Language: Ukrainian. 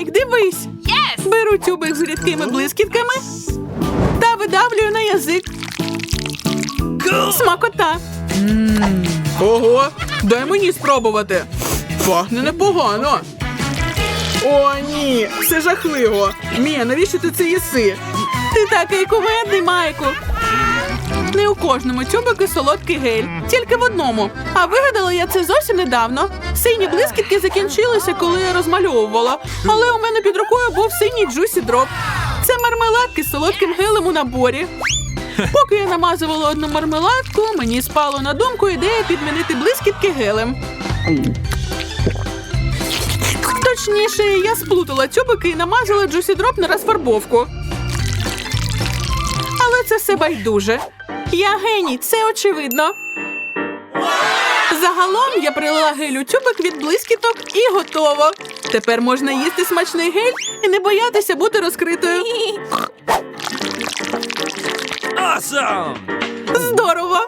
Спайк, дивись. Беру тюбик з рідкими блискітками та видавлюю на язик. Смакота. Ого, дай мені спробувати. Пахне непогано. О, ні, це жахливо. Мія, навіщо ти це їси? Ти такий кумедний, Майку. Кожному тюбику солодкий гель, тільки в одному. А вигадала я це зовсім недавно. Сині блискітки закінчилися, коли я розмальовувала. Але у мене під рукою був синій джусі дроп. Це мармеладки з солодким гелем у наборі. Поки я намазувала одну мармеладку, мені спало на думку ідея підмінити блискітки гелем. Точніше, я сплутала тюбики і намазала джусі дроп на розфарбовку. Але це все байдуже. Я геній, це очевидно. Загалом я прилила гелю тюбик від блискіток і готово. Тепер можна їсти смачний гель і не боятися бути розкритою. Awesome! Здорово!